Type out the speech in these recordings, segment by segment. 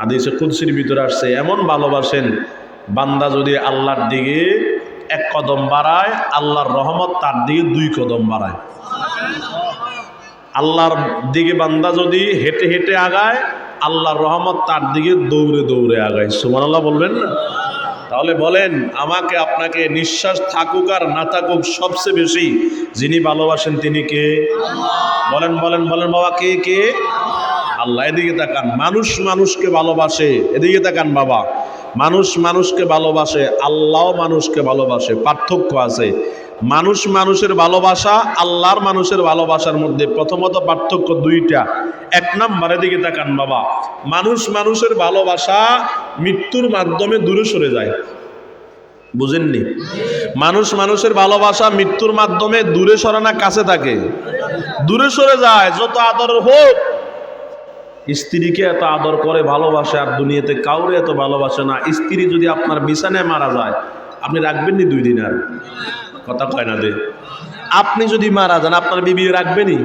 হাদিসে কুদসির ভিতরে আসছে, এমন ভালোবাসেন, বান্দা যদি আল্লাহর দিকে এক কদম বাড়ায়, আল্লাহর রহমত তার দিকে দুই কদম বাড়ায়। আল্লাহর দিকে বান্দা যদি হেঁটে হেঁটে আগায়, আল্লাহর রহমত তার দিকে দৌড়ে দৌড়ে আগায়। সুমান আল্লাহ বলবেন না? তাহলে বলেন, আমাকে, আপনাকে নিঃশ্বাস থাকুক আর না থাকুক, সবচেয়ে বেশি যিনি ভালোবাসেন তিনি কে? বলেন বলেন বলেন বাবা, কে কে? আল্লাহ, এদিকে তাকান। মানুষ মানুষকে ভালোবাসে, এদিকে তাকান বাবা। মানুষ মানুষকে ভালোবাসে, আল্লাহ মানুষকে ভালোবাসে, পার্থক্য আছে। মানুষ মানুষের ভালোবাসা, আল্লাহর মানুষের ভালোবাসার মধ্যে প্রথমত পার্থক্য দুইটা। এক নম্বর, এদিকে তাকান বাবা। মানুষ মানুষের ভালোবাসা মৃত্যুর মাধ্যমে দূরে সরে যায়। বুঝেননি? মানুষ মানুষের ভালোবাসা মৃত্যুর মাধ্যমে দূরে সরে না, কাছে থাকে। দূরে সরে যায়, যত আদর হোক স্ত্রীকে এত আদর করে, ভালোবাসে আর দুনিয়াতে কাউরে এত ভালোবাসে না। স্ত্রী যদি আপনার বিছানায় মারা যায়, আপনি রাখবেননি দুই দিন আর? কথা কয় না দে। আপনি যদি মারা যান, আপনার বিবি রাখবেনি?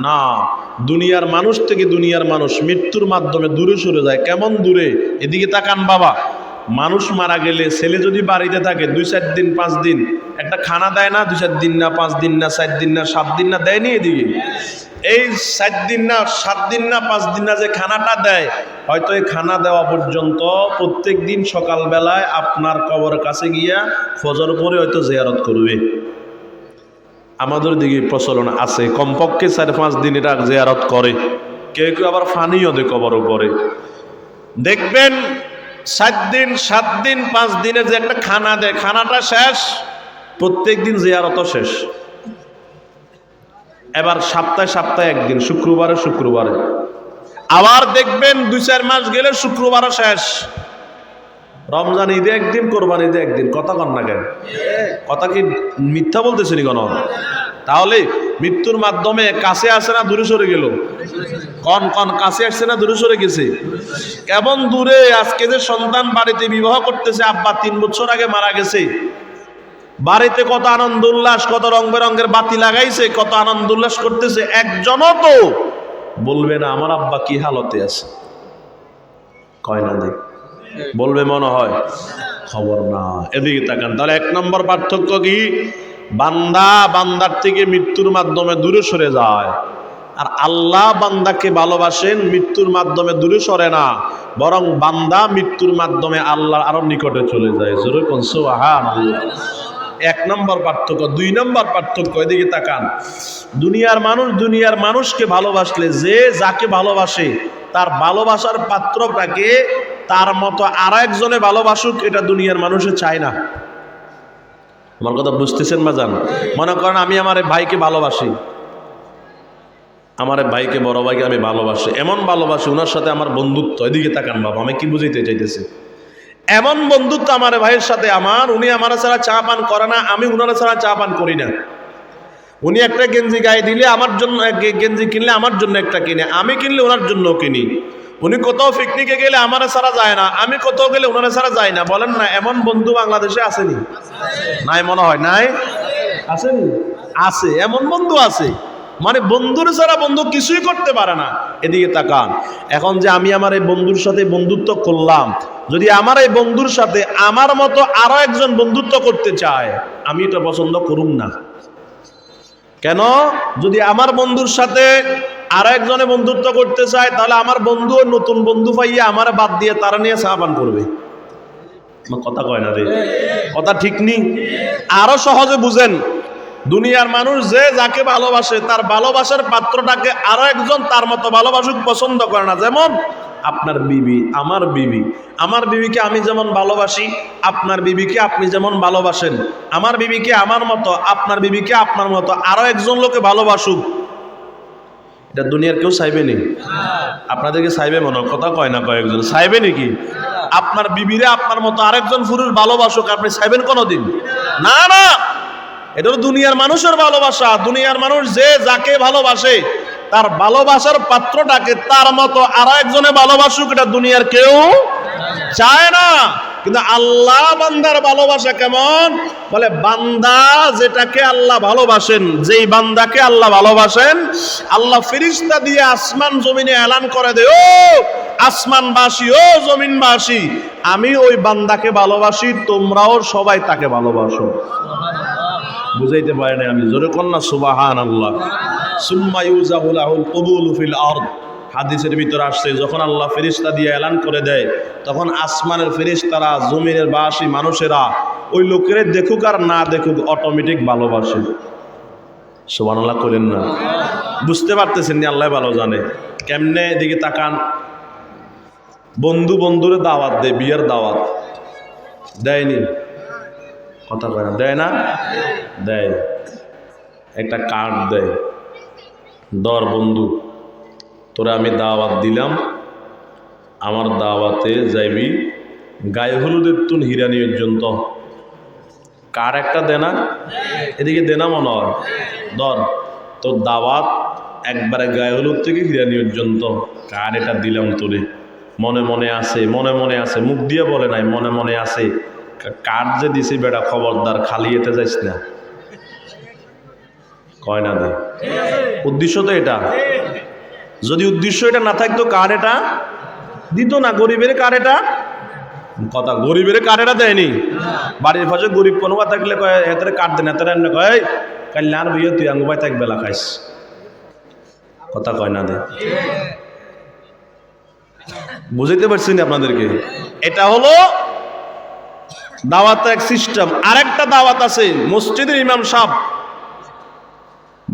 না। দুনিয়ার মানুষ থেকে দুনিয়ার মানুষ মৃত্যুর মাধ্যমে দূরে সরে যায়। কেমন দূরে? এদিকে তাকান বাবা। মানুষ মারা গেলে ছেলে যদি বাড়িতে থাকে, দুই চার দিন, পাঁচ দিন, একটা খানা দেয় না, দুই চার দিন না, পাঁচ দিন না, চার দিন না, সাত দিন না, দেয়নি এদিকে? এই সাত দিন না, সাত দিন না, পাঁচ দিন না যে খানাটা দেয়, হয়তো এই খানা দেওয়া পর্যন্ত প্রত্যেক দিন সকালবেলায় আপনার কবর কাছে গিয়া ফজর পরে হয়তো জেয়ারত করবে। আমাদের দিকে প্রচলন আছে, কমপক্ষে চার, পাঁচ দিন এটা জেয়ারত করে। কেউ কেউ আবার ফানিও দেয় কবর উপরে। দেখবেন সাত দিন সাত দিন, পাঁচ দিনের যে একটা খানা দেয়, খানাটা শেষ, প্রত্যেক দিন জিয়ারত শেষ। এবার সপ্তাহে সপ্তাহে একদিন, শুক্রবারে শুক্রবারে। আবার দেখবেন দুই, চার মাস গেলে শুক্রবারও শেষ। রমজান ঈদে একদিন, কোরবান ঈদে একদিন, কথা কন না কেন? কথা কি মিথ্যা বলতেছি নি কোন? তাহলে মৃত্যুর মাধ্যমে কাছে আসে না, দূরে সরে গেল? কন কন, কাছে আসছে না, দূরে সরে গেছে? কেমন দূরে? আজকে যে সন্তান বাড়িতে বিবাহ করতেছে, আব্বা তিন বছর আগে মারা গেছে। বাড়িতে কত আনন্দ, উল্লাস, কত রং বেরঙের বাতি লাগাইছে, কত আনন্দ, উল্লাস করতেছে, একজনও তো বলবে না, আমার আব্বা কি হালতে আছে? কয় না বলবে মনে হয়, খবর না। এদিকে তাকান, তাহলে এক নম্বর পার্থক্য কি? বান্দা বান্দার থেকে মৃত্যুর মাধ্যমে দূরে সরে যায়। আর আল্লাহ বান্দাকে ভালোবাসেন, মৃত্যুর মাধ্যমে দূরে সরে না। বরং বান্দা মৃত্যুর মাধ্যমে আল্লাহ আরও নিকটে চলে যায়। জোরে সুবহান এক নম্বর পার্থক্য, দুই নম্বর পার্থক্য, এদিকে তাকান। দুনিয়ার মানুষ, দুনিয়ার মানুষকে ভালোবাসলে যে যাকে ভালোবাসে, তার ভালোবাসার পাত্রটাকে তার মতো আর একজনে ভালোবাসুক, এটা দুনিয়ার মানুষে চায় না। আমার কথা বুঝতেছেন বা জান? মনে করেন আমি আমার ভাইকে ভালোবাসি। আমার ভাইকে, বড় ভাইকে আমি ভালোবাসি। এমন ভালোবাসি ওনার সাথে আমার বন্ধুত্ব। এদিকে তাকান বাবা, আমি কি বুঝাইতে চাইতেছি? এমন বন্ধুত্ব আমার ভাইয়ের সাথে আমার, উনি আমার ছাড়া চা পান করে না, আমি উনারা ছাড়া চা পান করি না। উনি একটা গেঞ্জি গায়ে দিলে আমার জন্য গেঞ্জি কিনলে আমার জন্য একটা কিনে, আমি কিনলে ওনার জন্য কিনি। উনি কোথাও পিকনিকে গেলে আমার ছাড়া যায় না, আমি কোথাও গেলে ওনারা ছাড়া যায় না। বলেন না, এমন বন্ধু বাংলাদেশে আসেনি? নাই মনে হয়, নাই? আসেনি? আছে, এমন বন্ধু আছে। মানে বন্ধুর ছাড়া বন্ধু কিছুই করতে পারে না। এদিকে তাকান। এখন যে আমি আমার এই বন্ধুর সাথে বন্ধুত্ব করলাম, যদি আমার এই বন্ধুর সাথে আমার মতো আরও একজন বন্ধুত্ব করতে চায়, আমি এটা পছন্দ করুম না। কেন? যদি আমার বন্ধুর সাথে আর একজনে বন্ধুত্ব করতে চায়, তাহলে আমার বন্ধু নতুন বন্ধু পাইয়া আমার বাদ দিয়ে তারা নিয়ে সাহাবান করবে। কথা কয় না রে। কথা ঠিক নেই আরও সহজে বুঝেন, দুনিয়ার মানুষ যে যাকে ভালোবাসে, তার ভালোবাসার পাত্রটাকে আরও একজন তার মতো ভালোবাসুক পছন্দ করে না। যেমন, আপনার বিবি, আমার বিবি। আমার বিবিকে আমি যেমন ভালোবাসি, আপনার বিবিকে আপনি যেমন ভালোবাসেন। আমার বিবিকে আমার মতো, আপনার বিবিকে আপনার মতো আরও একজন লোকে ভালোবাসুক। এটা দুনিয়ার কেউ চাইবে নি? আপনাদেরকে চাইবে মনে কথা কয় না কয়েকজন চাইবে নাকি আপনার বিবিরে আপনার মতো আরেকজন পুরুষ ভালোবাসুক, আপনি চাইবেন কোনোদিন? না না। এটা দুনিয়ার মানুষের ভালোবাসা। দুনিয়ার মানুষ যে যাকে ভালোবাসে, তার ভালোবাসার পাত্রটাকে তার মতো আর একজনে ভালোবাসুক, এটা দুনিয়ার কেউ চায় না। কিন্তু আল্লাহ বান্দার ভালোবাসা কেমন? বলে বান্দা যেটাকে আল্লাহ ভালোবাসেন যেই বান্দাকে আল্লাহ ভালোবাসেন আল্লাহ ফিরিস্তা দিয়ে আসমান জমিনে এলান করে দে ও আসমানবাসী ও জমিনবাসী আমি ওই বান্দাকে ভালোবাসি তোমরাও সবাই তাকে ভালোবাসো। বুঝাইতে পারি না আমি জোরে কন্যা সুবাহান আল্লাহ সুম্মা ইউজাহুল কবুল ফিল আরদ। হাদিসের ভিতর আসছে, যখন আল্লাহ ফেরিস্তা দিয়ে এলান করে দেয়, তখন আসমানের ফেরিস্তারা জমিনের বাসী মানুষেরা, ওই লোকের দেখুক আর না দেখুক অটোমেটিক ভালোবাসে। সুবান আল্লাহ করেন না। বুঝতে পারতেছেন নি আল্লাহ ভালো জানে। কেমনে এদিকে তাকান? বন্ধু বন্ধুরে দাওয়াত দেয়, বিয়ের দাওয়াত। দেয়নি? কথা কয় দেয় না? দেয়। একটা কার্ড দেয়। দর বন্ধু। তোরা আমি দাওয়াত দিলাম, আমার দাওয়াতে যাইবি। গায়ে হলুদের তুন হিরানি পর্যন্ত। কার একটা দেনা? এদিকে দেনা মনে হয় ধর, তোর দাওয়াত একবারে গায়ে হলুদ থেকে হিরানি পর্যন্ত। কার এটা দিলাম তোরে? মনে মনে আছে মনে মনে আছে মুখ দিয়ে বলে নাই, মনে মনে আছে কার যে দিছি বেটা খবরদার, খালি এতে যাইস না। কয় না দে। উদ্দেশ্য তো এটা। যদি উদ্দেশ্য এটা না থাকতো, কার এটা? দিত না, গরিবের কার এটা? কথা, গরিবের কার এটা দেয়নি? বাড়ির পাশে গরিব কোনো বা থাকলে এতে কাট দেন এতে এমনি কয় কাল্যাণ বিয়ে, তুই আঙ্গুবাই থাক বেলা খাইস। কথা কয় না দে। বুঝাইতে পারছি না আপনাদেরকে। এটা হলো দাওয়াত এক সিস্টেম। আরেকটা দাওয়াত আছে, মসজিদের ইমাম সাহেব।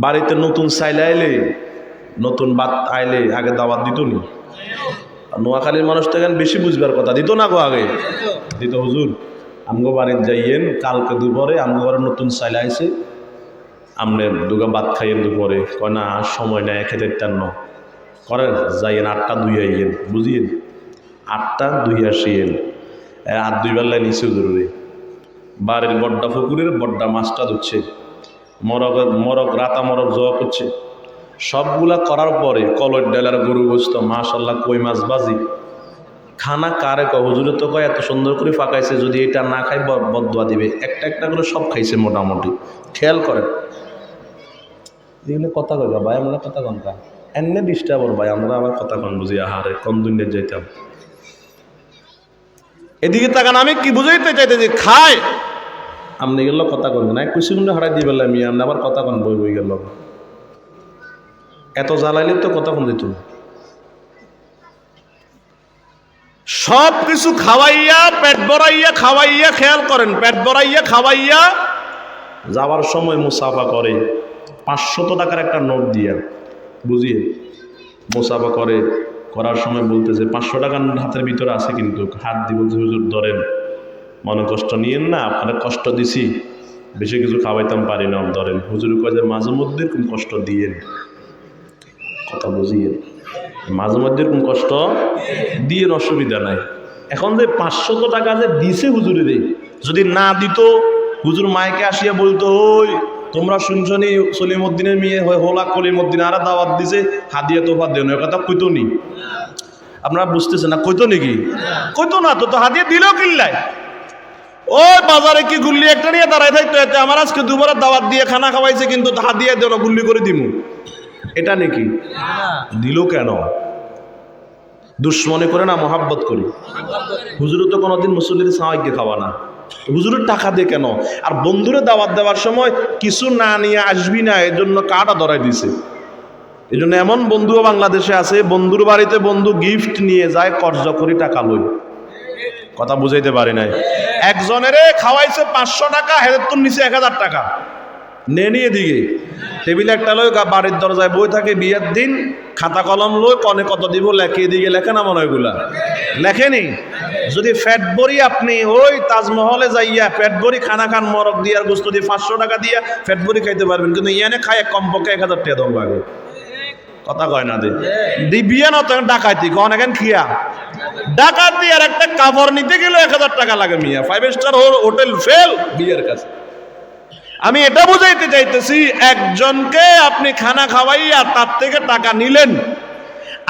বাড়িতে নতুন চাইলে আইলে নতুন বাত আইলে আগে দাওয়াত দিত নি? নোয়াখালীর মানুষ তো এখন বেশি বুঝবার কথা। দিত না গো আগে? দিত হুজুর। আমগো বাড়িতে যাইয়েন, কালকে দুপুরে আমগো ঘরে নতুন চাইলে আইসে আমনে দুগা ভাত খাইয়েন দুপুরে। কয় না সময় নেয় খেতে তেন করেন যাইয়েন, আটটা দুই আইয়েন, বুঝিয়েন? আটটা দুই আসিয়েন। আর দুই বেলায় নিচে জরুরি। বাড়ির বড্ডা পুকুরের বড্ডা মাছটা ধুচ্ছে মরক মরক রাতা মরক জবা করছে। সবগুলা করার পরে কলর ডেলার গরু গোস্ত মাশাল্লাহ কই মাছ বাজি? খানা কারে ক হুজুরে তো কয় এত সুন্দর করে ফাঁকাইছে যদি এটা না খাই বদুয়া দিবে। একটা একটা করে সব খাইছে মোটামুটি। খেয়াল করেন। এগুলো কথা কই ভাই আমরা কথা কন কা? এমনি ডিস্টার্ব ভাই আমরা আবার কথা কন বুঝি আহারে কোন দুনিয়া যাইতাম। এদিকে তাকান আমি কি বুঝাইতে চাইতেছি? খায়! আপনি গেল কথা কন না কুচি গুন্ডে হারাই দিয়ে পেলাম আমি আপনি আবার কথা কন বই বই গেল। এত জ্বালাইলে তো কন দিত না। সব কিছু খাওয়াইয়া, পেট ভরাইয়া, খাওয়াইয়া, খেয়াল করেন, পেট ভরাইয়া, খাওয়াইয়া, যাওয়ার সময় মুসাফা করে। পাঁচশত টাকার একটা নোট দিয়া, বুঝিয়ে মুসাফা করে। করার সময় বলতেছে, পাঁচশো টাকার হাতের ভিতরে আছে কিন্তু, হাত দিব হুজুর ধরেন। মনে কষ্ট নিয়েন না, আপনারা কষ্ট দিছি, বেশি কিছু খাওয়াইতাম পারি না, ধরেন। হুজুর কয় মাঝে মধ্যে কষ্ট দিয়েন। কথা বুঝিয়ে। মাঝে মধ্যে এরকম কষ্ট দিয়ে অসুবিধা নাই। এখন যে পাঁচশত টাকা যে দিছে হুজুরে রে, যদি না দিত, হুজুর মাইকে আসিয়া বলতো, ওই, তোমরা শুনছনি সলিমুদ্দিনের মেয়ে হোলা কলিমুদ্দিন আর দাওয়াত দিছে, হাদিয়া তোফা দেন কথা কইতো নি। আপনারা বুঝতেছেন না, কইতো নাকি কইতো না, তো তো হাদিয়া দিলেও কিল্লায় ওই বাজারে কি গুল্লি একটা নিয়ে দাঁড়ায় থাকতো এতে? আমার আজকে দুবার দাওয়াত দিয়ে খানা খাওয়াইছে, কিন্তু হাদিয়া দেও না, গুল্লি করে দিমু। এটা নাকি? দিল কেন? দুশ্মনে করে না মহাব্বত করি। হুজুরও তো কোনোদিন মুসল্লির সাহায্যে খাওয়া না। হুজুরের টাকা দিয়ে কেন? আর বন্ধুরে দাওয়াত দেওয়ার সময় কিছু না নিয়ে আসবি না এর জন্য কাটা ধরাই দিছে। এই জন্য এমন বন্ধুও বাংলাদেশে আছে, বন্ধুর বাড়িতে বন্ধু গিফট নিয়ে যায়, কর্জ করি টাকা লই। কথা বুঝাইতে পারি নাই। একজনের খাওয়াইছে পাঁচশো টাকা হেদের নিচে এক হাজার টাকা। নে নিয়ে দিকে টেবিলে একটা গা- বাড়ির দরজায় বই থাকে, বিয়ের দিন খাতা কলম লই কনে কত দিব লেখে দিকে লেখে না মনে হয় লেখেনি? যদি ফ্যাট বড়ি আপনি ওই তাজমহলে যাইয়া ফ্যাট বড়ি খানা খান, মরক দিয়ে আর গোস্ত দিয়ে পাঁচশো টাকা দিয়া ফ্যাট বড়ি খাইতে পারবেন, কিন্তু ইয়ানে খায় কমপক্ষে এক হাজার টাকা দম কথা কয় না দে। দিবিয়া না তো ডাকাতি, কন এখন খিয়া? ডাকাতি আর একটা কাপড় নিতে গেলে এক হাজার টাকা লাগে মিয়া। ফাইভ স্টার হোটেল ফেল বিয়ের কাছে। আমি এটা বুঝাইতে চাইতেছি, একজনকে আপনি খানা খাওয়াইয়া তার থেকে টাকা নিলেন,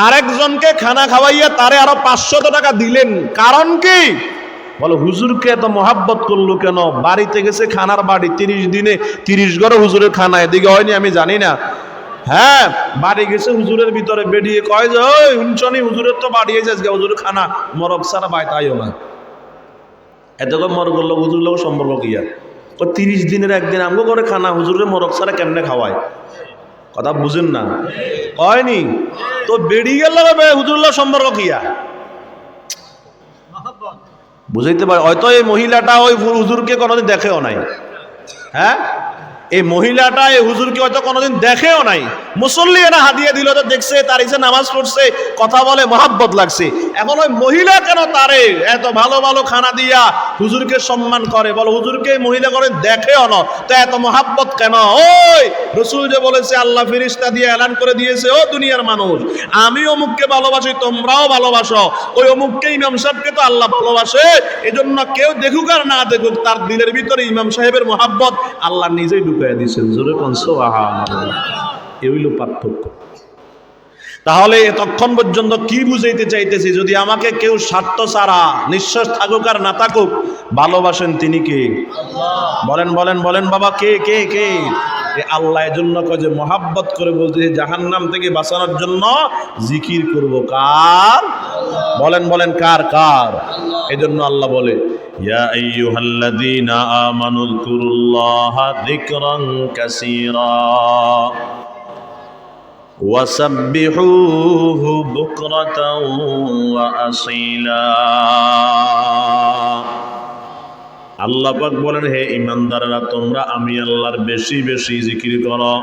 আরেকজনকে খানা খাওয়াইয়া তারে আরও পাঁচশত টাকা দিলেন, কারণ কি? বলো, হুজুরকে এত মহাব্বত করল কেন? বাড়িতে গেছে খানার বাড়ি, তিরিশ দিনে তিরিশ ঘরে হুজুরের খানা, এদিকে হয়নি, আমি জানি না। হ্যাঁ বাড়ি গেছে হুজুরের ভিতরে, বেরিয়ে কয় যে, ওই হুনচনি হুজুরের তো বাড়িয়ে যাস গে হুজুর খানা, মরক সারা বাই তাইও না। এত লোক হুজুর লোক সম্পর্ক কি আর ও তিরিশ দিনের একদিন আমগো করে খানা, হুজুরের মরক সারা কেমনে খাওয়ায়? কথা বুঝেন না। কয়নি? তো বেরিয়ে গেল হুজুরলা লোক সম্পর্ক কিয়া বুঝাইতে পারে হয়তো এই মহিলাটা ওই হুজুরকে কোনোদিন দেখেও নাই। হ্যাঁ? এই মহিলাটা, এই হুজুরকে হয়তো কোনোদিন দেখেও নাই? মুসল্লি এরা হাদিয়ে দিল, তো দেখছে, তার ইসে নামাজ পড়ছে, কথা বলে, মহাব্বত লাগছে। এখন ওই মহিলা কেন তারে? এত ভালো ভালো খানা দিয়া হুজুরকে সম্মান করে। বলো, হুজুরকে মহিলা করে দেখেও না। তো এত মহাব্বত কেন? ওই, রসুল যে বলেছে, আল্লাহ ফিরিস্তা দিয়ে এলান করে দিয়েছে, ও দুনিয়ার মানুষ। আমি অমুককে ভালোবাসি, তোমরাও ভালোবাসো। ওই অমুককে ইমাম সাহেবকে তো আল্লাহ ভালোবাসে। এজন্য কেউ দেখুক আর না দেখুক, তার দিলের ভিতরে ইমাম সাহেবের মহাব্বত আল্লাহ নিজেই ঢুকাই দিয়েছেন জোরে কনসো পার্থক্য। তাহলে এতক্ষণ পর্যন্ত কি বুঝাইতে চাইতেছি, যদি আমাকে কেউ স্বার্থ ছাড়া, নিঃশ্বাস থাকুক আর না থাকুক, ভালোবাসেন তিনি কে? বলেন বলেন বলেন, বাবা, কে কে কে? আল্লাহ মহাব্বত করে বলতে জাহান নাম থেকে বাঁচানোর জন্য জিকির করব। কার? বলেন বলেন, কার কার? এজন্য আল্লাহ বলে ইয়া আইয়ুহাল্লাযীনা আমানু যকুরুল্লাহা যিকরান কাসীরা وسبحوه بكرة وأصيلا আল্লাহ পাক বলেন হে ইমানদাররা তোমরা আমি আল্লাহর বেশি বেশি জিকির করো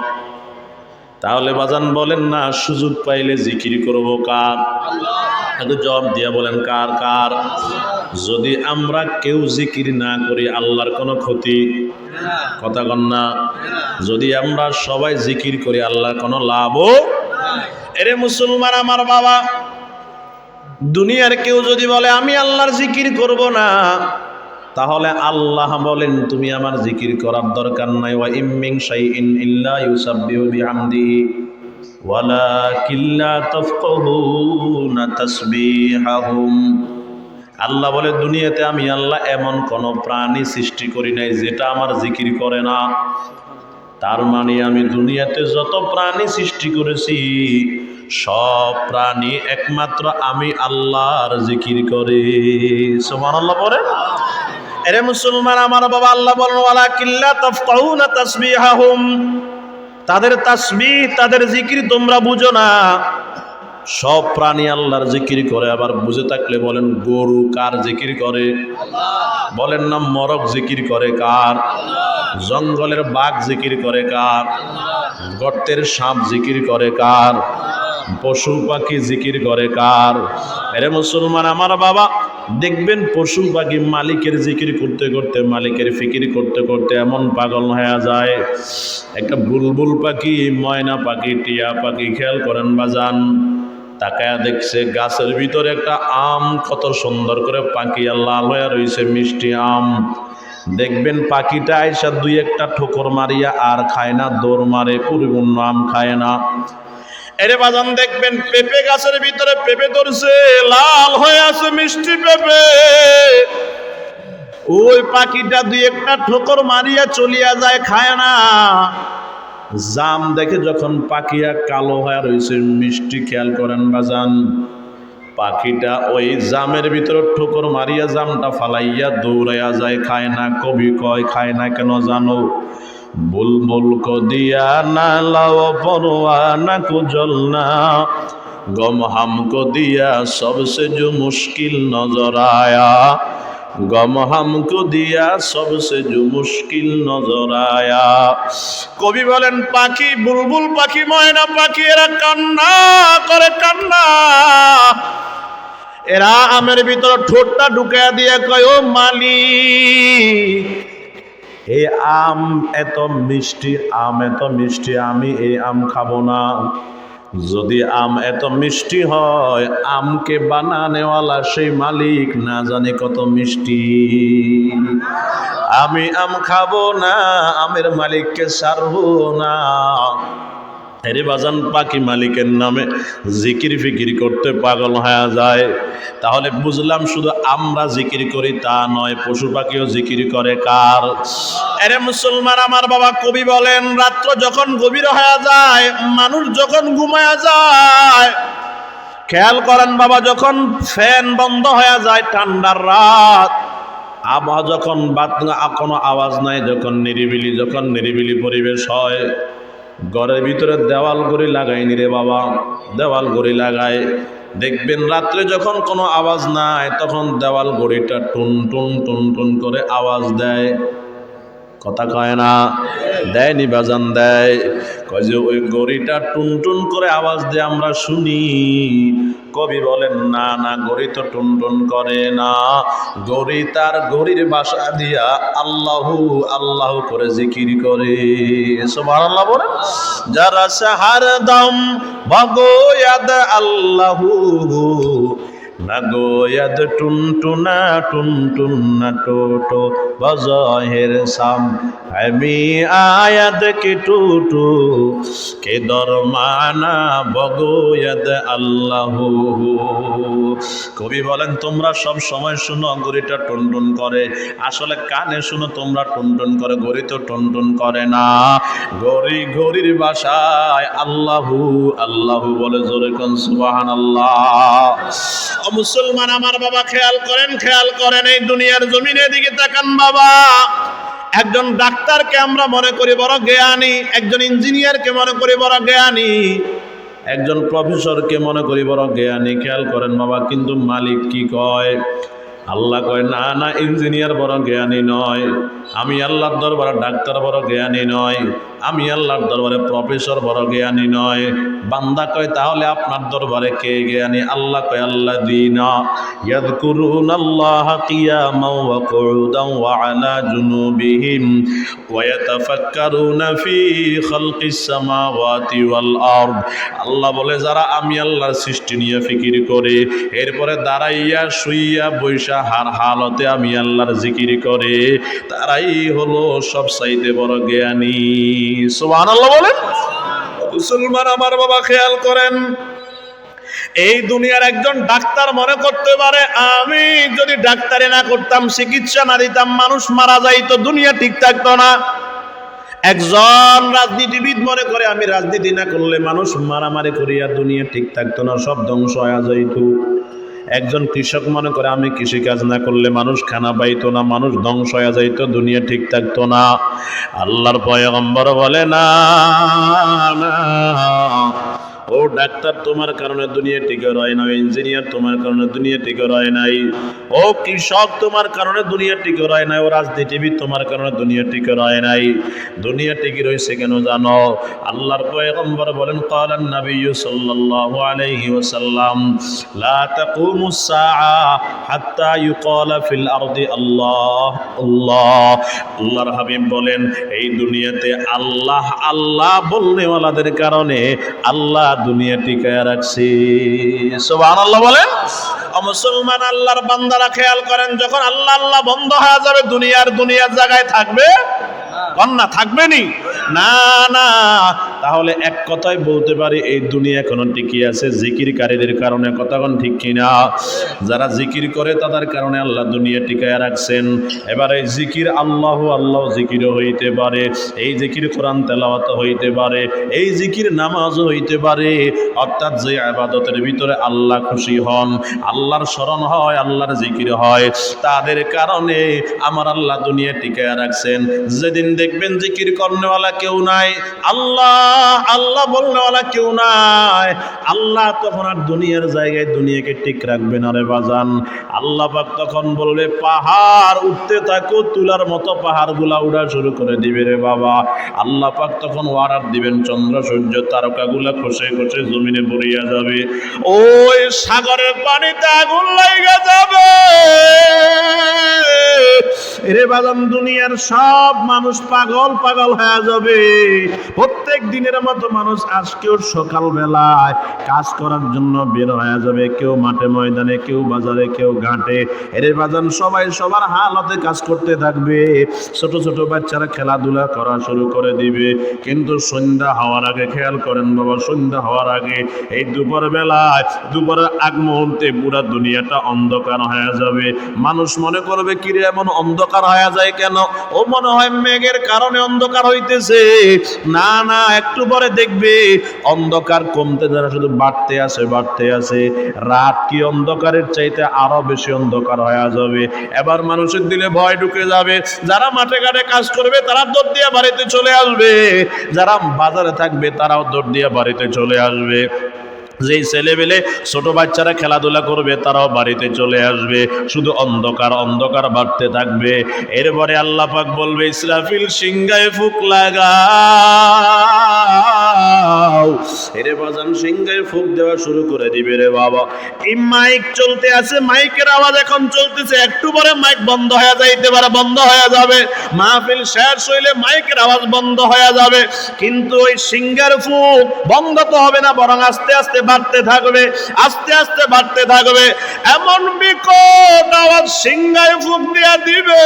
তাহলে বাজান বলেন না সুযোগ পাইলে জিকির করব কার একটু জবাব দিয়া বলেন, কার কার? যদি আমরা কেউ জিকির না করি, আল্লাহর কোনো ক্ষতি? কথা না। যদি আমরা সবাই জিকির করি, আল্লাহর কোনো লাভও? এরে মুসলমান আমার বাবা, দুনিয়ার কেউ যদি বলে, আমি আল্লাহর জিকির করব না, তাহলে আল্লাহ বলেন, তুমি আমার জিকির করার দরকার নাই। ওয়া ইম্মিং শাইইন ইল্লা ইউসাব্বিহু বিহামদিহি। আল্লাহ বলে, দুনিয়াতে আমি আল্লাহ এমন কোন প্রাণী সৃষ্টি করি নাই যেটা আমার জিকির করে না। তার মানে আমি দুনিয়াতে যত প্রাণী সৃষ্টি করেছি, সব প্রাণী একমাত্র আমি আল্লাহর জিকির করে। সুবহানাল্লাহ পরে এরে মুসলমান, আমার বাবা আল্লাহ বলেন ওয়ালা কিল্লা তাফকাহুনা তাসবিহাহুম। তাদের তাসমি তাদের জিকির তোমরা বুঝো না। সব প্রাণী আল্লাহর জিকির করে, আবার বুঝে থাকলে বলেন, গরু কার জিকির করে? বলেন না, মরক জিকির করে কার? জঙ্গলের বাঘ জিকির করে কার? গর্তের সাপ জিকির করে কার? পশু পাখি জিকির করে কার? এরে মুসলমান, আমার বাবা, দেখবেন পশু পাখি মালিকের জিকির করতে করতে, মালিকের ফিকির করতে করতে এমন পাগল হয়ে যায়। একটা বুলবুল পাখি, ময়না পাখি, টিয়া পাখি, খেয়াল করেন বাজান, তাকায়া দেখছে গাছের ভিতরে একটা আম, কত সুন্দর করে পাকিয়া লাল হয়ে রয়েছে মিষ্টি আম। দেখবেন পাখিটা আইসা দুই একটা ঠোকর মারিয়া আর খায় না, দৌড় মারে, পরিপূর্ণ আম খায় না। এরে বাজান দেখবেন, পেঁপে গাছের ভিতরে পেঁপে ধরছে, লাল হয়ে আছে মিষ্টি পেঁপে। ওই পাখিটা দুই একটা ঠোকর মারিয়া চলিয়া যায়, খায় না। জাম দেখে যখন পাখিয়া কালো হয়ে রয়েছে মিষ্টি খেয়াল করেন বাজান, পাখিটা ওই জামের ভিতরে ঠোকর মারিয়া জামটা ফালাইয়া দৌড়াইয়া যায়, খায় না, কবি কয়, খায় না কেন জানো? বুলবুল কদিয়া না লাও পরোয়া পরওয়ানা কুজল না গম হাম কদিয়া সবসে জো মুশকিল নজর আয়া। গম হাম কদিয়া সবসে জো মুশকিল নজর আয়া। কবি বলেন, পাখি, বুলবুল পাখি, ময়না পাখি, এরা কান্না করে কান্না। এরা আমের ভিতর ঠোঁটটা ঢুকাইয়া দিয়ে কয়, ও মালিক এই আম এত মিষ্টি, আম এত মিষ্টি, আমি এই আম খাব না। যদি আম এত মিষ্টি হয়, আমকে বানানেওয়ালা সেই মালিক না জানে কত মিষ্টি। আমি আম খাব না, আমের মালিককে সারবো না। এরে বাজান পাখি মালিকের নামে জিকির ফিকির করতে পাগল হয়ে যায়। তাহলে বুঝলাম শুধু আমরা জিকির করি তা নয়, পশু পাখিও জিকির করে কার? এরে মুসলমান, আমার বাবা কবি বলেন, রাত্র যখন গভীর হয়ে যায়, মানুষ যখন ঘুমায়া যায়, খেয়াল করেন বাবা, যখন ফ্যান বন্ধ হয়ে যায় ঠান্ডার রাত, আবহাওয়া যখন বাত কোনো আওয়াজ নাই, যখন নিরিবিলি যখন নিরিবিলি পরিবেশ হয়। ঘরের ভিতরে দেওয়াল গড়ি লাগাইনি রে বাবা। দেওয়াল গড়ি লাগায়। দেখবেন রাত্রে যখন কোনো আওয়াজ নাই, তখন দেওয়াল গড়িটা টুন টুন টুন টুন করে আওয়াজ দেয়। কথা কয় না। দেয়নি বাজান দেয়। কয় যে ওই গড়িটা টুন টুন করে আওয়াজ দিয়ে আমরা শুনি। কবি বলেন, না না, গড়ি তো টুন টুন করে না। গড়ি তার গড়ির বাসা দিয়া আল্লাহু, আল্লাহ করে জিকির করে। সুবহানাল্লাহ বলেন, যারা সাহার দম ভগয়াদ আল্লাহু। নগোয়দ টুনটুনা টুনটুনা টোটো বজহের সাম। আমি আয়াদ কি টুটু, কে দরমানা বগোয়দ আল্লাহ। কবি বলেন, তোমরা সব সময় শুনো গড়িটা টুনটুন করে। আসলে কানে শুনো, তোমরা টুনটুন করে। গড়ি তো টুনটুন করে না। গড়ি গড়ির বাসায় আল্লাহু আল্লাহু বলে জোরে কোন সুবাহান আল্লাহ মুসলমান আমার বাবা খেয়াল করেন খেয়াল করেন, এই দুনিয়ার জমিনের দিকে তাকান বাবা। একজন ডাক্তারকে আমরা মনে করি বড় জ্ঞানী, একজন ইঞ্জিনিয়ারকে মনে করি বড় জ্ঞানী, একজন প্রফেসরকে মনে করি বড় জ্ঞানী, খেয়াল করেন বাবা, কিন্তু মালিক কি কয়? আল্লাহ কয়, না না, ইঞ্জিনিয়ার বড় জ্ঞানী নয়, আমি আল্লাহর দরবারে ডাক্তার বড় জ্ঞানী নয়। আমি আল্লাহর দরবারে প্রফেসর বড় জ্ঞানী নয়। বান্দা কয়, তাহলে আপনার দরবারে কে জ্ঞানী? আল্লাহ কয় আল্লাহ দিনা কুউদান ওয়া আলা জুনুবিহিম ওয়া ইয়াতাফাক্কারুনা ফি খালকিস সামাওয়াতি ওয়াল আরদ। আল্লাহ বলে, যারা আমি আল্লাহর সৃষ্টি নিয়ে ফিকির করে, এরপরে দাঁড়াইয়া, শুইয়া, বৈশা, হার হালতে আমি আল্লাহর জিকির করে, তারাই হলো সব চাইতে বড় জ্ঞানী। মুসলমান আমার বাবা খেয়াল করেন, এই দুনিয়ার একজন ডাক্তার মনে করতে পারে, আমি যদি ডাক্তারি না করতাম, চিকিৎসা না দিতাম, মানুষ মারা যাইতো, দুনিয়া ঠিক থাকতো না। একজন রাজনীতিবিদ মনে করে, আমি রাজনীতি না করলে মানুষ মারামারি করিয়া দুনিয়া ঠিক থাকতো না, সব ধ্বংস হয়ে যাইতো। একজন কৃষক মনে করে, আমি কৃষিকাজ না করলে মানুষ খানা পাইতো না, মানুষ ধ্বংস হয়ে যাইতো, দুনিয়া ঠিক থাকতো না। আল্লাহর পয়গম্বর বলে, না না। ও ডাক্তার, তোমার কারণে দুনিয়া টিকে রয় না ইঞ্জিনিয়ার, তোমার কারণে দুনিয়া টিকে রয় নাই। ও কৃষক, তোমার কারণে দুনিয়া টিকে রয় নাই। ও রাজনীতিবিদ, তোমার কারণে দুনিয়া টিকে রয় নাই। দুনিয়া টিকে রয়েছে কেন জানো? আল্লাহর পয়গম্বর বলেন কালান নবী সাল্লাল্লাহু আলাইহি ওয়াসাল্লাম, লা তাকুমুস সাআ হাত্তা ইউকালা ফিল আরদি আল্লাহ আল্লাহ। আল্লাহর হাবিব বলেন, এই দুনিয়াতে আল্লাহ আল্লাহ বলনেওয়ালাদের কারণে আল্লাহ দুনিয়া টিকায় রাখছি। সোবান সুবহানাল্লাহ বলেন মুসলমান আল্লাহর বান্দারা খেয়াল করেন, যখন আল্লাহ আল্লাহ বন্ধ হয়ে যাবে, দুনিয়ার দুনিয়ার জায়গায় থাকবে কন্যা থাকবেনি না না। তাহলে এক কথাই বলতে পারি, এই দুনিয়া এখনও টিকে আছে জিকিরকারীদের কারণে কথাক্ষণ ঠিক কিনা? যারা জিকির করে, তাদের কারণে আল্লাহ দুনিয়া টিকায় রাখছেন। এবার জিকির আল্লাহ আল্লাহ জিকিরও হইতে পারে, এই জিকির কোরআন তেলাওয়াত হইতে পারে, এই জিকির নামাজও হইতে পারে। অর্থাৎ যে আবাদতের ভিতরে আল্লাহ খুশি হন, আল্লাহর স্মরণ হয়, আল্লাহর জিকির হয়, তাদের কারণে আমার আল্লাহ দুনিয়া টিকায় রাখছেন। যেদিন দেখবেন জিকির করনেওয়ালা কেউ নাই। আল্লাহ আল্লাহ বলনেওয়ালা কেউ নাই। আল্লাহ তখন আর দুনিয়ার জায়গায় দুনিয়াকে ঠিক রাখবে না রে বাজান। আল্লাহ পাক তখন বলবে, পাহাড় উঠতে থাকো, তুলার মতো পাহাড়গুলা উড়া শুরু করে দিবে রে বাবা। আল্লাহ পাক তখন ওয়ারার দিবেন, চন্দ্র, সূর্য, তারকাগুলা খসে খসে জমিনে পড়িয়া যাবে। ওই সাগরের পানিতে আগুন লাগা যাবে। রে বাদাম দুনিয়ার সব মানুষ পাগল পাগল হয়ে যাবে। প্রত্যেক দিনের মতো মানুষ আজকেও সকাল বেলায় কাজ করার জন্য বের হয়ে যাবে। কেউ মাঠে ময়দানে, কেউ বাজারে, কেউ ঘাটে। এরে বাজান সবাই সবার হালতে কাজ করতে থাকবে। ছোট ছোট বাচ্চারা খেলাধুলা করা শুরু করে দিবে। কিন্তু সন্ধ্যা হওয়ার আগে, খেয়াল করেন বাবা, সন্ধ্যা হওয়ার আগে এই দুপুর বেলায় দুপুরের আগ মুহূর্তে পুরা দুনিয়াটা অন্ধকার হয়ে যাবে। মানুষ মনে করবে, কিরে, এমন অন্ধকার হয়ে যায় কেন? ও মনে হয় মেঘের কারণে অন্ধকার হইতেছে। না না, একটু পরে দেখবে। অন্ধকার কমতে যারা শুধু বাড়তে আছে বাড়তে আছে রাত কি অন্ধকারের চাইতে আরও বেশি অন্ধকার হয়ে যাবে। এবার মানুষের দিলে ভয় ঢুকে যাবে। যারা মাঠে ঘাটে কাজ করবে, তারা দৌড় দিয়ে বাড়িতে চলে আসবে। যারা বাজারে থাকবে, তারাও দৌড় দিয়ে বাড়িতে চলে আসবে। যেই ছেলেবেলে ছোট বাচ্চারা খেলাধুলা করবে, তারাও বাড়িতে চলে আসবে। শুধু অন্ধকার অন্ধকার বাড়তে থাকবে। এরপরে আল্লাহ পাক বলবে, ইসরাফিল সিংহায় ফুক লাগাও। এরে বাজান, সিংহায় ফুক দেওয়া শুরু করে দিবে রে বাবা। এই মাইক চলতে আছে, মাইকের আওয়াজ এখন চলতেছে। একটু পরে মাইক বন্ধ হয়ে যাইতে পারে, বন্ধ হয়ে যাবে। মাহফিল শেষ হইলে মাইকের আওয়াজ বন্ধ হয়ে যাবে। কিন্তু ওই সিঙ্গার ফুক বন্ধ তো হবে না, বরং আস্তে আস্তে বাড়তে থাকবে, আস্তে আস্তে বাড়তে থাকবে। এমন বিকট আওয়াজ সিংহায় ফুক দিয়া দিবে।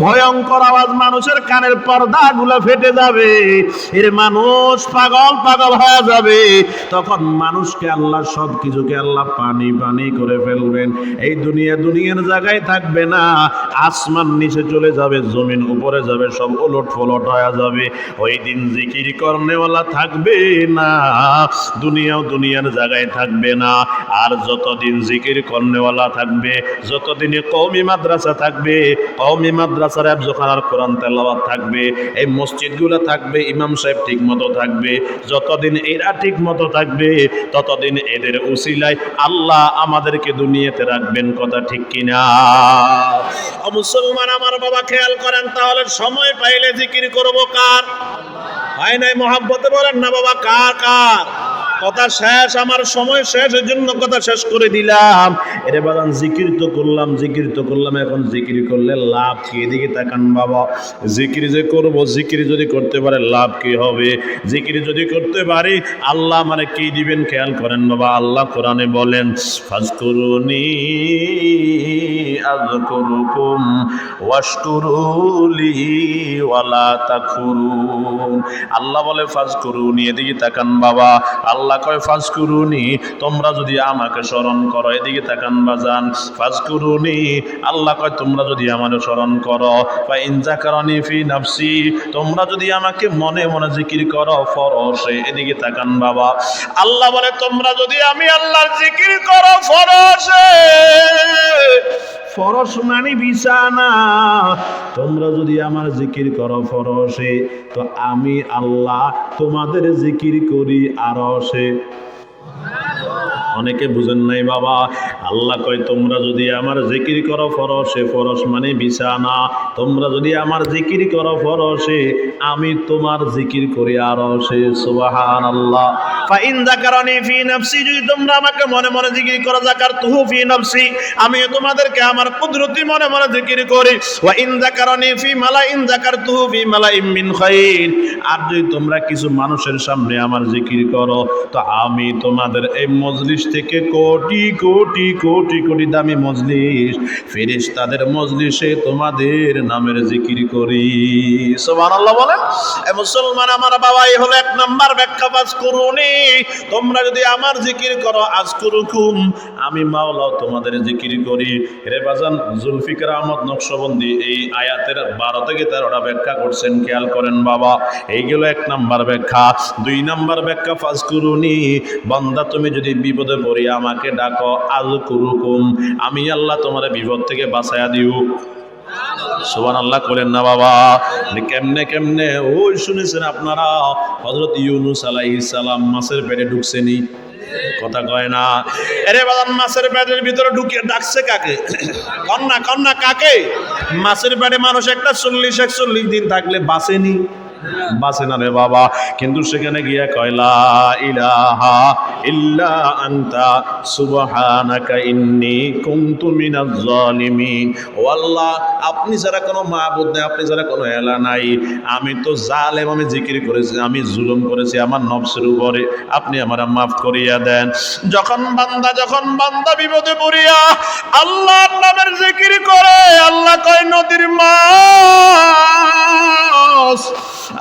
ভয়ঙ্কর আওয়াজ মানুষের কানের পর্দা গুলো ফেটে যাবে। এর মানুষ পাগল পাগল হয়ে যাবে। তখন মানুষকে আল্লাহ সব কিছুকে আল্লাহ পানি পানি করে ফেলবেন। এই দুনিয়া দুনিয়ার জায়গায় থাকবে না। আসমান নিচে চলে যাবে, জমিন উপরে যাবে, সব ওলট ফলট হয়ে যাবে। ওই দিন জিকির করনেওয়ালা থাকবে না। দুনিয়াও দুনিয়ার জায়গায় থাকবে না। আর যতদিন জিকির করনেওয়ালা থাকবে, যতদিনে কৌমি মাদ্রাসা থাকবে কৌমি মাদ্রাসার আর কোরআন তেলাওয়াত থাকবে, এই মসজিদগুলো থাকবে, ইমাম সাহেব ঠিক মতো থাকবে, যতদিন এরা ঠিক মতো থাকবে, ততদিন এদের উসিলায় আল্লাহ আমাদেরকে দুনিয়াতে রাখবেন কথা ঠিক কিনা? মুসলমান, আমার বাবা খেয়াল করেন, তাহলে সময় পাইলে জিকির করব কার? হয় নাই মহাব্বতে বলেন না বাবা, কার কার? কথা শেষ, আমার সময় শেষ এর জন্য কথা শেষ করে দিলাম। এরে বাগান, জিকির তো করলাম, জিকির তো করলাম, এখন জিকির করলে লাভ কি? এদিকে তাকান বাবা, জিকির যে করব, জিকির যদি করতে পারে, লাভ কি হবে? জিকির যদি করতে পারি, আল্লাহ মানে কি দিবেন খেয়াল করেন বাবা, আল্লাহ কোরআনে বলেন, ফাজকুরুনি আযকুরুকুম, ওয়াশকুরুলি ওয়ালা তাকফুরুন আল্লাহ বলে, ফাজকুরুনি, এদিকে তাকান বাবা, আল্লাহ কয়, ফাজকুরুনি, তোমরা যদি আমাকে স্মরণ করো। এদিকে তাকান বাজান, ফাজকুরুনি, আল্লাহ কয়, তোমরা যদি আমাকে স্মরণ করো। বা ইনজাকারনি ফি নাফসি, তোমরা যদি আমাকে মনে মনে জিকির করো, ফরসে। এদিকে তাকান বাবা, আল্লাহ বলে, তোমরা যদি আমি আল্লাহর জিকির করো, ফরসে। ফরস বিছানা। তোমরা যদি আমার জিকির করো ফরসে, তো আমি আল্লাহ তোমাদের জিকির করি আরসে। অনেকে বুঝেন নাই বাবা। আল্লাহ কয়, তোমরা যদি আমার জিকির করো ফরসে, ফরস মানে বিছানা। তোমরা যদি আমার জিকির করো ফরসে, আমি তোমার জিকির করি আরও সে সুবাহান আল্লাহ ফি নাফসি, যদি তোমরা আমাকে মনে মনে জিকির করো, যাকার তুহু ফি নাফসি আমিও তোমাদেরকে আমার কুদরতি মনে মনে জিকির করি। ওয়া ইন যাকারানি ফি মালাইন যাকারতুহু ফি মালাইন মিন খাইর। আর যদি তোমরা কিছু মানুষের সামনে আমার জিকির করো, তো আমি তোমাদের এই মজলিস থেকে কোটি কোটি কোটি কোটি দামি মজলিস। ফেরেশ তাদের মজলিসে তোমাদের নামের জিকির করি। সুবহানাল্লাহ বলেন, এ মুসলমান আমার বাবা এই হলো এক নাম্বার ব্যাখ্যা পাস করুনি। তোমরা যদি আমার জিকির করো, আজ করুকুম আমি মাওলাও তোমাদের জিকির করি। রে বাজান, জুলফিকার আহমদ নকশবন্দি এই আয়াতের বারো থেকে তেরোটা ব্যাখ্যা করছেন, খেয়াল করেন বাবা। এইগুলো এক নাম্বার ব্যাখ্যা। দুই নাম্বার ব্যাখ্যা ফাজ করুনি বান্দা তুমি যদি বিপদে পড়ি আমাকে ডাকো আজ কুরুকুম, আমি আল্লাহ তোমার বিপদ থেকে বাঁচাইয়া দিও। সুবান আল্লাহ করেন না বাবা কেমনে কেমনে? ওই শুনেছেন আপনারা হজরত ইউনুস আলাইহিস সালাম মাছের পেটে ঢুকছেনি কথা কয় না। এরে বাদান মাছের পেটের ভিতরে ঢুকিয়ে ডাকছে কাকে? কন্যা কন্যা, কাকে? মাছের পেটে মানুষ একটা চল্লিশ, একচল্লিশ দিন থাকলে বাঁচেনি। বাসে না রে বাবা। কিন্তু সেখানে গিয়া কয়লা ইলাহা ইল্লা আনতা, সুবহানাকা ইন্নী কুনতু মিনাজ জালিমিন ও আল্লাহ, আপনি যারা কোনো মাবুদ নাই, আপনি যারা কোনো এলা নাই, আমি তো জালেম, আমি জিকির করেছি, আমি জুলুম করেছি, আমার নফসের উপরে আপনি আমার মাফ করিয়া দেন। যখন বান্দা যখন বান্দা বিপদে পড়িয়া আল্লাহর নামের জিকির করে, আল্লাহ কয়, নদীর মাছ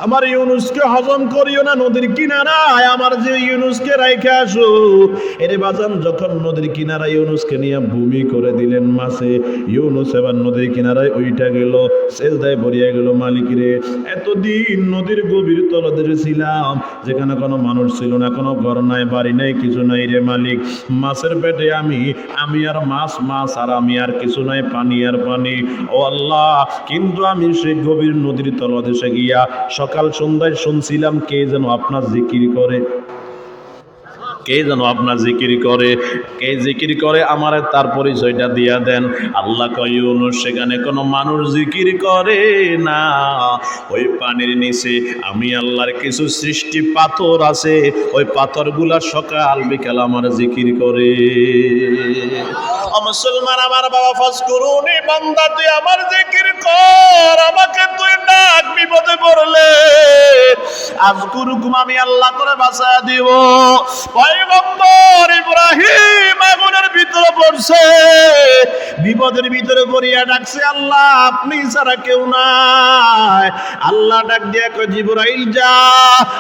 আমার ইউনুসকে হজম করিও না, নদীর কিনারায় আমার যে ইউনুসকে রাইখে আসো। এরে বাজান, যখন নদীর কিনারায় ইউনুসকে নিয়ে ভূমি করে দিলেন মাসে ইউনুস এবার নদীর কিনারায় ওইটা গেল, সেজদায় ভরিয়া গেল মালিকিরে এতদিন নদীর গভীর তলদেশে ছিলাম, যেখানে কোনো মানুষ ছিল না, কোনো ঘর নাই, বাড়ি নাই, কিছু নাই রে মালিক। মাছের পেটে আমি আমি আর মাছ মাছ আর আমি আর কিছু নাই, পানি আর পানি। ও আল্লাহ, কিন্তু আমি সেই গভীর নদীর তলদেশে গিয়া সকাল সন্ধ্যায় শুনছিলাম কে যেন আপনার জিকির করে। কে যেন আপনার জিকির করে? কে জিকির করে? আমার তার পরিচয়টা দিয়া দেন। আল্লাহ কয়ুন সেখানে কোনো মানুষ জিকির করে না। ওই পানির নিচে আমি আল্লাহর কিছু সৃষ্টি পাথর আছে। ওই পাথরগুলা সকাল বিকাল আমার জিকির করে। মুসলমান, আমার বাবা ফাস করুনি বান্দা, তুই আমার জিকির কর। আমাকে তুই ডাক বিপদে পড়লে। আজ গুরুকুম আমি আল্লাহ করে বাঁচা দিব। পয়গম্বর ইব্রাহিম আগুনের ভিতরে পড়ছে। বিপদের ভিতরে ডাকছে, আল্লাহ, আপনি ছাড়া কেউ নাই। আল্লাহ ডাক দিয়া কয় যা।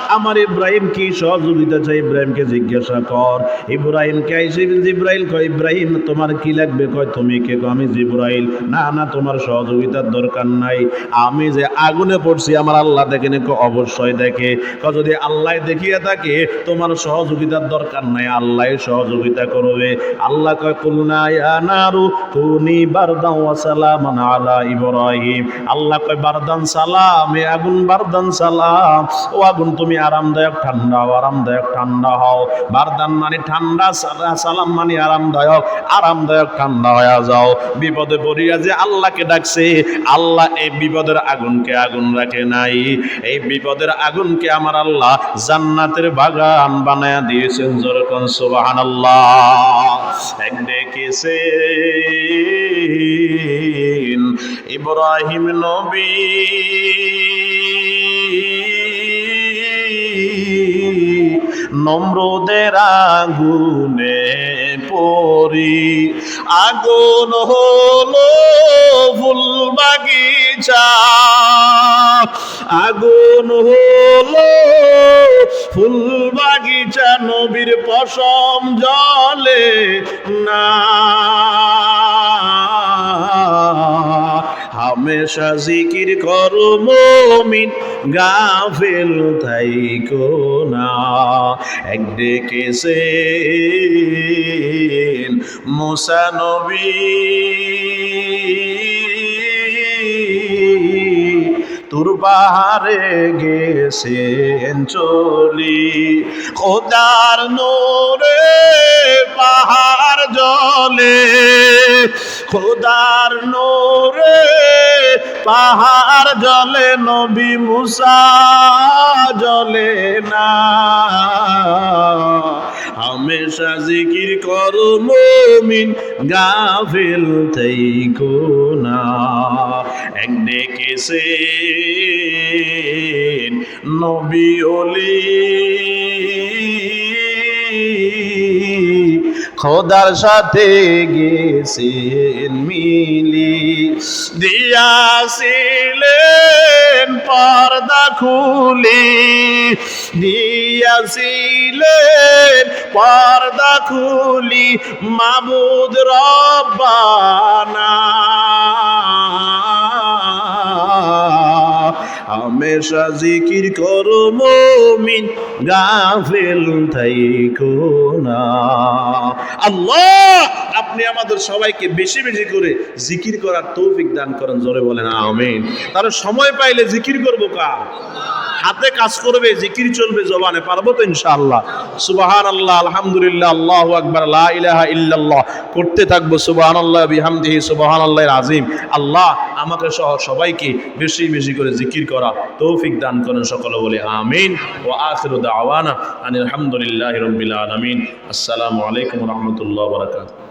আমার ইব্রাহিম কি সহযোগিতা চাই ইব্রাহিমকে জিজ্ঞাসা কর। ইব্রাহিমকে আইসে জিব্রাইল কয়, ইব্রাহিম, তোমার কি লাগবে? কয়, তুমি কে? আমি জিব্রাইল। না না, তোমার সহযোগিতার দরকার নাই। আমি যে আগুনে পড়ছি, আমার আল্লাহ দেখে নি। অবশ্যই দেখে। যদি আল্লাহ দেখিয়ে থাকে, তোমার সহযোগিতার দরকার নাই, আল্লাহ সহযোগিতা করবে। আল্লাহ কয়, কুলনা ইয়া নারু কুনি বারদান আলা ইব্রাহিম। আল্লাহ কয়, বারদান সালাম, এ আগুন, বারদান সালাম। ও আগুন, তুমি আরামদায়ক ঠান্ডা হও আরামদায়ক, ঠান্ডা হও। বারদান মানে ঠান্ডা, সালা- সালাম মানে আরামদায়ক। আরামদায়ক, ঠান্ডা হয়ে যাও। বিপদে পড়িয়া যে আল্লাহকে ডাকছে, আল্লাহ এই বিপদের আগুনকে আগুন রাখে নাই। এই বিপদের আগুনকে আমার আল্লাহ জান্নাতের বাগান বানায়া দিয়েছেন যেরকম সুবহানাল্লাহ। ডেকেছে ইব্রাহিম নবী। নম্রদের আগুনে পরি আগুন হলো ফুল বাগিচা আগুন হলো ফুল বাগিচা নবীর পশম জলে না। হামেশা জিকির করো মমিন, গাফেল থাইকো না। এক ডেকেছে মুসা তোর পাহাড়ে গেছেন চলি। খোদার নোরে পাহাড় জলে, খোদার নোরে পাহাড় জলে, নবী মুসা জলে না। হামেশা জিকির করো মমিন, গাফিল থেইকো না। এক ডেকেছে নবী অলি খোদার সাথে গেছেন মিলি। দিয়াছিলেন খুলি দিয়াছিলেন পর্দা খুলি মাবুদ রব্বানা। হামেশা জিকির করো মমিন, গাফেল থাইকো না। আল্লাহ, আপনি আমাদের সবাইকে বেশি বেশি করে জিকির করার তৌফিক দান করেন, জোরে বলেন, আমিন। তার সময় পাইলে জিকির করব কার? হাতে কাজ করবে, জিকির চলবে, জবানে পারব তো ইনশাআল্লাহ। সুবাহান আল্লাহ আলহামদুলিল্লাহ, আল্লাহ আকবার, লা ইলাহা ইল্লাল্লাহ। করতে থাকব সুবাহান আল্লাহ বিহামদিহি সুবাহান আল্লাহর আজিম আল্লাহ আমাকে সহ সবাইকে বেশি বেশি করে জিকির করা তৌফিক দান করেন সকলে বলে আমিন ও আখির দাওয়ানা আনিল আলহামদুলিল্লাহ রবিল আলমিন। আসসালামু আলাইকুম রহমতুল্লাহ বারাকাতুহু।